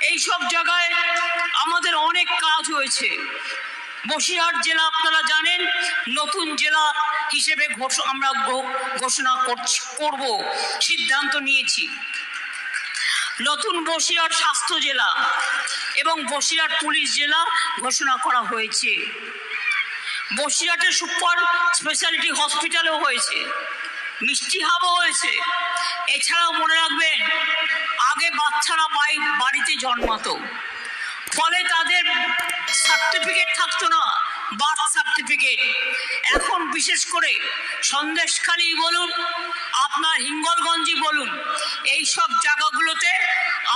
এই সব জায়গায় আমাদের অনেক কাজ হয়েছে। বসিরহাট জেলা আপনারা জানেন, নতুন জেলা হিসেবে আমরা ঘোষণা করছি করব, সিদ্ধান্ত নিয়েছি। নতুন বসিরহাট স্বাস্থ্য জেলা এবং বসিরহাট পুলিশ জেলা ঘোষণা করা হয়েছে। বসিরহাটের সুপার স্পেশালিটি হসপিটালও হয়েছে, মিষ্টি হাবও হয়েছে। এছাড়াও মনে রাখবেন আগে বাচ্চারা বাড়িতে জন্মাতো। ফলে তাদের সার্টিফিকেট থাকতো না বার্থ সার্টিফিকেট এখন বিশেষ করে সন্দেশখালী বলুন, আপনার হিঙ্গলগঞ্জই বলুন এই সব জায়গাগুলোতে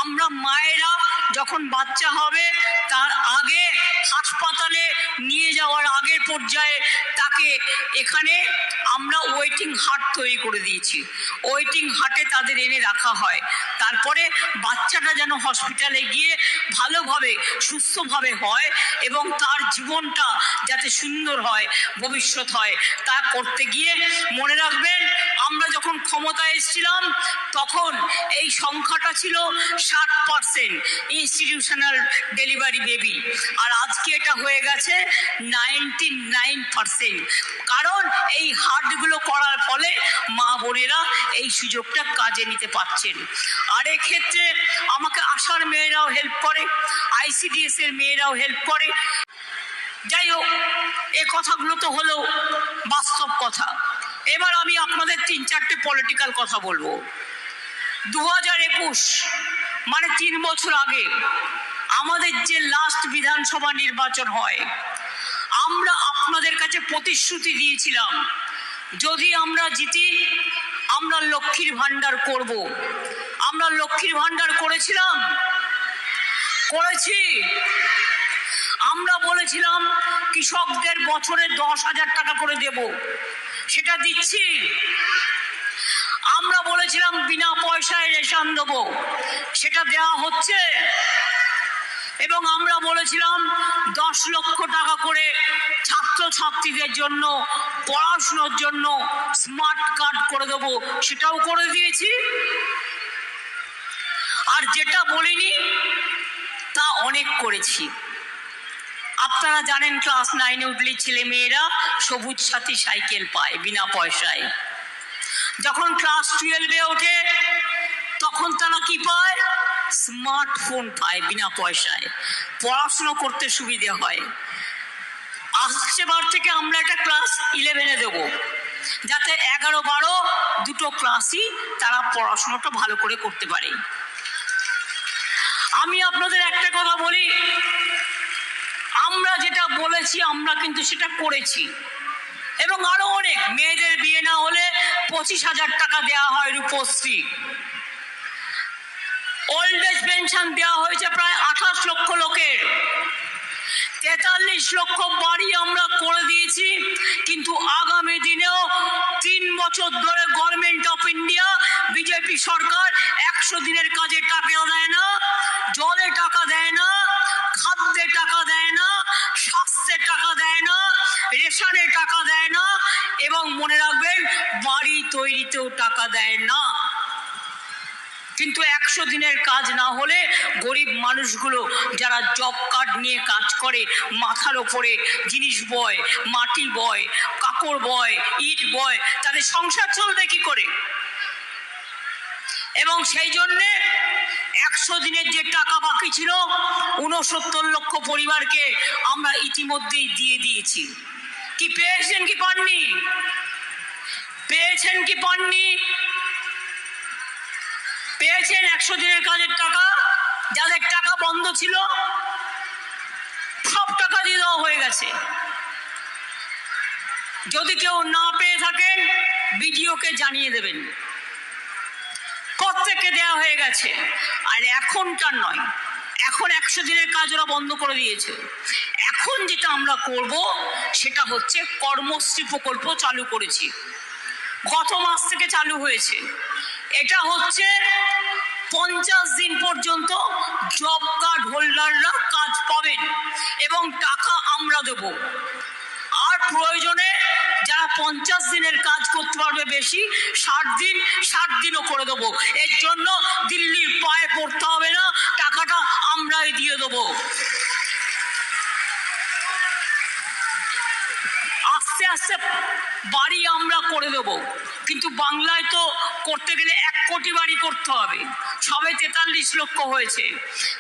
আমরা মায়েরা যখন বাচ্চা হবে, তার আগে হাসপাতালে নিয়ে যাওয়ার আগের পর্যায়ে তাকে এখানে আমরা ওয়েটিং হাট তৈরি করে দিয়েছি। ওয়েটিং হাটে তাদের এনে রাখা হয়। তারপরে বাচ্চাটা যেন হসপিটালে গিয়ে ভালোভাবে, সুস্থভাবে হয় এবং তার জীবনটা যাতে সুন্দর হয়, ভবিষ্যৎ হয়, তা করতে গিয়ে মনে রাখবেন আমরা যখন ক্ষমতায় এসেছিলাম, তখন এই সংখ্যাটা ছিল ষাট পার্সেন্ট ইনস্টিটিউশনাল ডেলিভারি বেবি আর আজকে এটা হয়ে গেছে নাইনটি নাইন পার্সেন্ট কারণ এই হাটগুলো করার ফলে মা বোনেরা এই সুযোগটা কাজে নিতে পারছেন। আর এক্ষেত্রে আমাকে আশার মেয়েরাও হেল্প করে আইসিডিএস এর মেয়েরাও হেল্প করে। যাই হোক, এ কথাগুলো তো হলো বাস্তব কথা। এবার আমি আপনাদের তিন চারটে পলিটিক্যাল কথা বলব। দু হাজার একুশ মানে তিন বছর আগে, আমাদের যে লাস্ট বিধানসভা নির্বাচন হয়, আমরা আপনাদের কাছে প্রতিশ্রুতি দিয়েছিলাম, যদি আমরা জিতি, আমরা লক্ষ্মীর ভাণ্ডার করব। আমরা লক্ষ্মীর ভাণ্ডার করেছিলাম? করেছি। আমরা বলেছিলাম, কৃষকদের বছরে দশ হাজার টাকা করে দেব। সেটা দিচ্ছি। আমরা বলেছিলাম বিনা পয়সায় রেশন দেবো। সেটা দেওয়া হচ্ছে। এবং আমরা বলেছিলাম দশ লক্ষ টাকা করে ছাত্র ছাত্রীদের জন্য, পড়াশুনোর জন্য স্মার্ট কার্ড করে দেবো। সেটাও করে দিয়েছি। আর যেটা বলিনি, তা অনেক করেছি। আপনারা জানেন ক্লাস নাইনে উঠলে ছেলে মেয়েরা সবুজ সাথী সাইকেল পায় বিনা পয়সায়। যখন ক্লাস টুয়েলভে ওঠে, তখন তারা কি পায়? স্মার্টফোন পায় বিনা পয়সায়। পড়াশুনো করতে সুবিধে হয়। আসছে বার থেকে আমরা একটা ক্লাস ইলেভেনে দেব। যাতে এগারো বারো দুটো ক্লাসই তারা পড়াশোনাটা ভালো করে করতে পারে। আমি আপনাদের একটা কথা বলি। আমরা যেটা বলেছি, আমরা কিন্তু সেটা করেছি। এবং আরও অনেক, মেয়েদের বিয়ে না হলে পঁচিশ হাজার টাকা দেওয়া হয় রূপশ্রী। ওল্ড এজ পেনশন দেওয়া হয়েছে প্রায় আঠাশ লক্ষ লোকের। তেতাল্লিশ লক্ষ বাড়ি আমরা করে দিয়েছি, কিন্তু আগামী দিনেও তিন বছর ধরে গভর্নমেন্ট অফ ইন্ডিয়া বিজেপি সরকার একশো দিনের কাজে টাকা দেয় না, জলে টাকা দেয় না, খাদ্যে টাকা টাকা দেয় না রেশনে টাকা দেয় না এবং মনে রাখবেন, বাড়ি তৈরিতেও টাকা দেয় না। কিন্তু একশো দিনের কাজ না হলে গরিব মানুষগুলো যারা জব কার্ড নিয়ে কাজ করে, মাথার ওপরে জিনিস বয়, মাটি বয়, কাপড় বয়, ইট বয়, তাদের সংসার চলবে কি করে? এবং সেই জন্যে একশো দিনের যে টাকা বাকি ছিল উনসত্তর লক্ষ পরিবারকে আমরা ইতিমধ্যেই দিয়ে দিয়েছি। কি পেয়েছেন কি পাননি? পেয়েছেন কি পাননি? পেয়েছেন একশো দিনের কাজের টাকা? যাদের টাকা বন্ধ ছিল, সব টাকা দিয়ে দেওয়া হয়ে গেছে। যদি কেউ না পেয়ে থাকেন, বিডিওকে জানিয়ে দেবেন। প্রত্যেককে দেওয়া হয়ে গেছে। আর এখনকার নয়। এখন একশো দিনের কাজ ওরা বন্ধ করে দিয়েছে। এখন যেটা আমরা করব, সেটা হচ্ছে কর্মশ্রী প্রকল্প চালু করেছি। গত মাস থেকে চালু হয়েছে। এটা হচ্ছে পঞ্চাশ দিন পর্যন্ত জব কার্ড হোল্ডাররা কাজ পাবেন এবং টাকা আমরা দেব। আর প্রয়োজনে পঞ্চাশ দিনের কাজ করতে পারবে বেশি, ষাট দিন, ষাট দিনও করে দেবো। এর জন্য দিল্লির পায়ে পড়তে হবে না, টাকাটা আমরাই দিয়ে দেবো। আস্তে আস্তে বাড়ি আমরা করে দেব। কিন্তু বাংলায় তো করতে গেলে এক কোটি বাড়ি করতে হবে। সবে তেতাল্লিশ লক্ষ হয়েছে।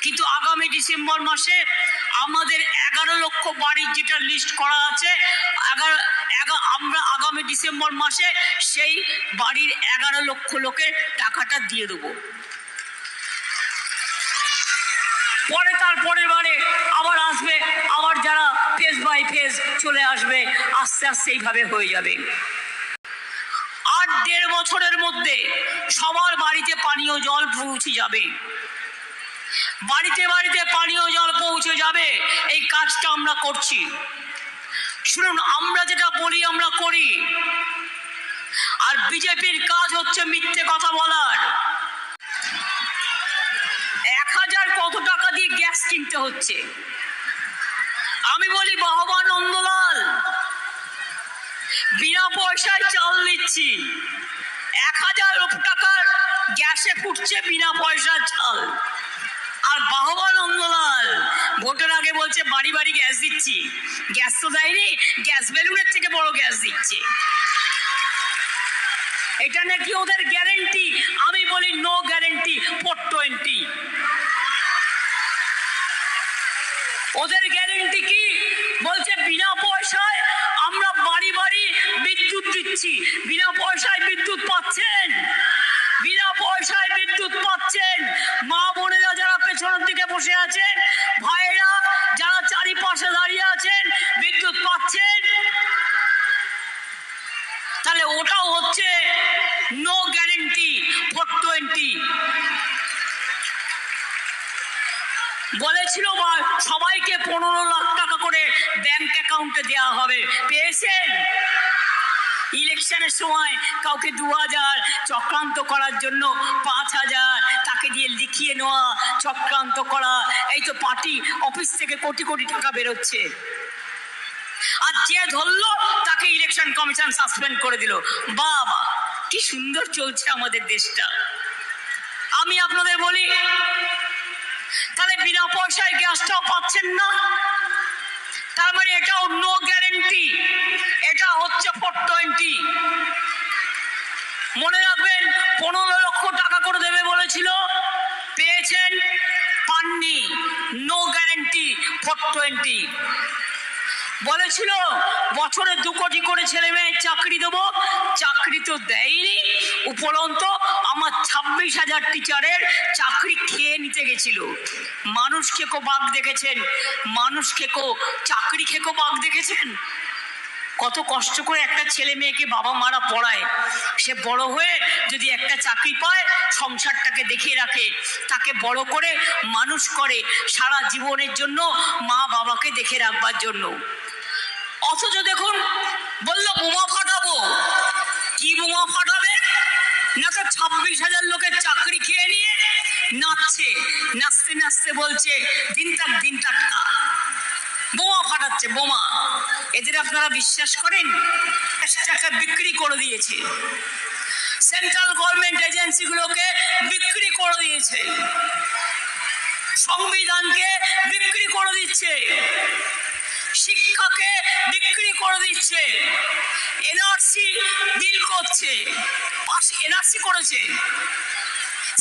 কিন্তু আগামী ডিসেম্বর মাসে আমাদের এগারো লক্ষ বাড়ির যেটা লিস্ট করা আছে, এগারো এগা- আমরা আগামী ডিসেম্বর মাসে সেই বাড়ির এগারো লক্ষ লোকের টাকাটা দিয়ে দেবো। পরে তার পরের বারে আবার আসবে, আবার যারা ফেস বাই ফেস চলে আসবে, আস্তে আস্তে এইভাবে হয়ে যাবে। আর দেড় বছরের মধ্যে সবার বাড়িতে পানীয় জল পৌঁছে যাবে। বাড়িতে বাড়িতে পানীয় জল পৌঁছে যাবে, এই কাজটা আমরা করছি। শুনুন, আমরা যেটা বলি, আমরা করি। আর বিজেপির কাজ হচ্ছে মিথ্যে কথা বলার। এক হাজার কত টাকা দিয়ে গ্যাস কিনতে হচ্ছে? আমি বলি বাহবা নন্দলাল, বিনা পয়সায় চাল দিচ্ছি এক হাজার টাকার গ্যাসে ফুটছে বিনা পয়সার চাল। আর বাহবা নন্দলাল ভোটের আগে বলছে, বাড়ি বাড়ি গ্যাস দিচ্ছি। গ্যাস তো দেয়নি, গ্যাস বেলুনের থেকে বড় গ্যাস দিচ্ছে। এটা নাকি ওদের গ্যারেন্টি আমি বলি নো গ্যারেন্টি ফোর টোয়েন্টি ওদের গ্যারেন্টি কি? বলছে, বিনা পয়সায় আমরা বাড়ি বাড়ি বিদ্যুৎ দিচ্ছি। বিনা পয়সায় বিদ্যুৎ পাচ্ছেন। বিনা পয়সায় বিদ্যুৎ পাচ্ছেন। মা বসে আছেন ভাইরা যারা চারিপাশে দাঁড়িয়ে আছেন, বিদ্যুৎ পাচ্ছেন। তাহলে ওটাও হচ্ছে নো গ্যারেন্টি ফোর টোয়েন্টি বলেছিল সবাইকে পনেরো লাখ টাকা করে ব্যাংক অ্যাকাউন্টে দেওয়া হবে। পেয়েছেন? ইলেকশনের সময় কাউকে দু হাজার চক্রান্ত করার জন্য পাঁচ হাজার তাকে দিয়ে লিখিয়ে নেওয়া, চক্রান্ত করা, এই তো পার্টি অফিস থেকে কোটি কোটি টাকা বেরোচ্ছে। আর যে ধরলো তাকে ইলেকশন কমিশন সাসপেন্ড করে দিল। বাবা, কি সুন্দর চলছে আমাদের দেশটা। আমি আপনাদের বলি, তাহলে বিনা পয়সায় গ্যাসটাও পাচ্ছেন না। তার মানে এটাও নো গ্যারেন্টি এটা হচ্ছে ফোর টোয়েন্টি মনে রাখবেন, পনেরো লক্ষ টাকা করে দেবে বলেছিল, পেয়েছেন পাননি। নো গ্যারেন্টি ফোর টোয়েন্টি বলেছিল, বছরে দু কোটি করে ছেলে মেয়ের চাকরি দেবো। চাকরি তো দেয়নি। উপরন্ত আমার ছাব্বিশ হাজার টিচারের চাকরি খেয়ে নিতে গেছিল। মানুষ খেকো বাঘ দেখেছেন? মানুষ খেকো চাকরি খেকো বাঘ দেখেছেন? কত কষ্ট করে একটা ছেলে মেয়েকে বাবা মারা পড়ায়। সে বড় হয়ে যদি একটা চাকরি পায়, সংসারটাকে দেখিয়ে রাখে। তাকে বড় করে মানুষ করে সারা জীবনের জন্য মা বাবাকে দেখে রাখবার জন্য। অথচ দেখুন, বলল, বোমা ফাটাবো। কি বোমা ফাটাবে? না তো ছাব্বিশ হাজার লোকের চাকরি খেয়ে নিয়ে নাচছে, নাচতে নাচতে বলছে দিন তাক দিন টাটকা। বোমা ফাটাচ্ছে, বোমা। এদের আপনারা বিশ্বাস করেন? টাকা বিক্রি করে দিয়েছে। সেন্ট্রাল গভর্নমেন্ট এজেন্সিগুলোকে বিক্রি করে দিয়েছে। সংবিধানকে বিক্রি করে দিচ্ছে। শিক্ষাকে বিক্রি করে দিচ্ছে। এনআরসি ডিল করছে। এনআরসি করেছে।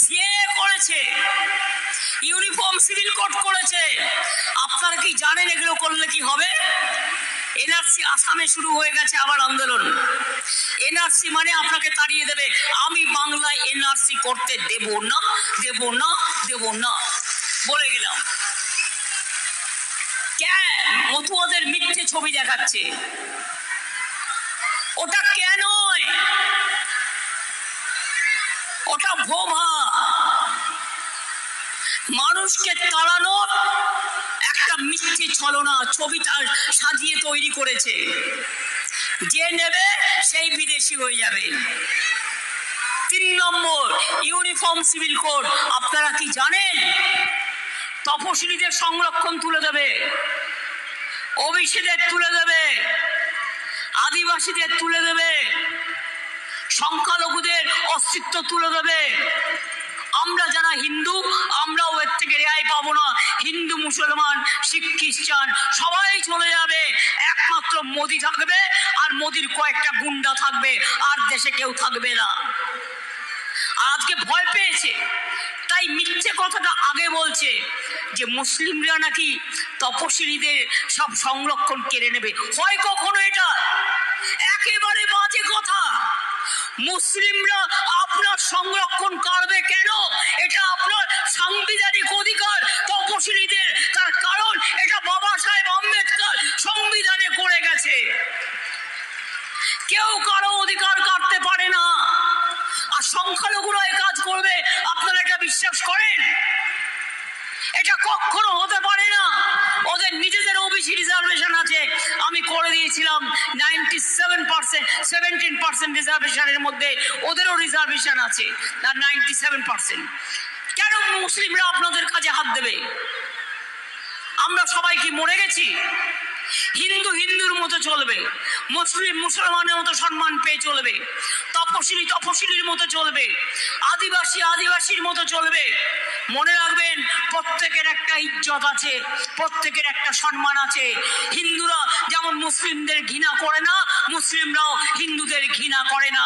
সিএ করেছে। ইউনিফর্ম সিভিল কোড করেছে। আপনারা কি জানেন এগুলো করলে কি হবে? এনআরসি আসামে শুরু হয়ে গেছে আবার আন্দোলন। এনআরসি মানে আপনাকে তাড়িয়ে দেবে, আমি বাংলায় এনআরসি করতে দেব না দেব না দেব না। কেন মতুয়াদের মিথ্যে ছবি দেখাচ্ছে? ওটা কেন ওটা ভোভা মানুষকে তাড়ানোর একটা মিথ্যে ছলনা, ছবি তার সাজিয়ে তৈরি করেছে। যে নেবে সেই বিদেশি হয়ে যাবে। তিন নম্বর, ইউনিফর্ম, সিভিল কোড। আপনারা কি জানেন? তপশিলীদের সংরক্ষণ তুলে দেবে ওবিসিদের তুলে দেবে, আদিবাসীদের তুলে দেবে, সংখ্যালঘুদের অস্তিত্ব তুলে দেবে। আমরা যারা হিন্দু, আমরাও এর থেকে রেহাই পাবো না। হিন্দু, মুসলমান, শিখ, খ্রিস্টান, সবাই চলে যাবে। একমাত্র মোদি থাকবে আর মোদির কয়েকটা গুন্ডা থাকবে, আর দেশে কেউ থাকবে না। আজকে ভয় পেয়েছে তাই মিথ্যে কথাটা আগে বলছে যে মুসলিমরা নাকি তপশিলীদের সব সংরক্ষণ কেড়ে নেবে। হয় কখনো এটা? একেবারে বাজে কথা। মুসলিমরা আপনার সংরক্ষণ করবে কেন? এটা আপনার সাংবিধানিক অধিকার তপশিলীদের তার কারণ এটা বাবা সাহেব আম্বেদকর সংবিধানে করে গেছে। কেউ কারও অধিকার কাটতে পারে না। আর সংখ্যালঘুরা কাজ করবে। আপনারা এটা বিশ্বাস করেন? এটা কখনো হতে পারে না। ওদের নিজেদের ওবিসি রিজার্ভেশন আছে। আমি করে দিয়েছিলাম ninety seven percent seventeen percent রিজার্ভেশনের মধ্যে ওদেরও রিজার্ভেশন আছে। আর নাইনটি সেভেন পার্সেন্ট কেন মুসলিমরা আপনাদের কাছে হাত দেবে? আমরা সবাই কি মরে গেছি? হিন্দু হিন্দুর মতো চলবে। মুসলিম মুসলমানের মতো সম্মান পেয়ে চলবে। তপশিলি, তপশিলির মতো চলবে। আদিবাসী, আদিবাসীর মতো চলবে। মনে রাখবেন, প্রত্যেকের একটা ইজ্জত আছে, প্রত্যেকের একটা সম্মান আছে। হিন্দুরা যেমন মুসলিমদের ঘৃণা করে না, মুসলিমরাও হিন্দুদের ঘৃণা করে না।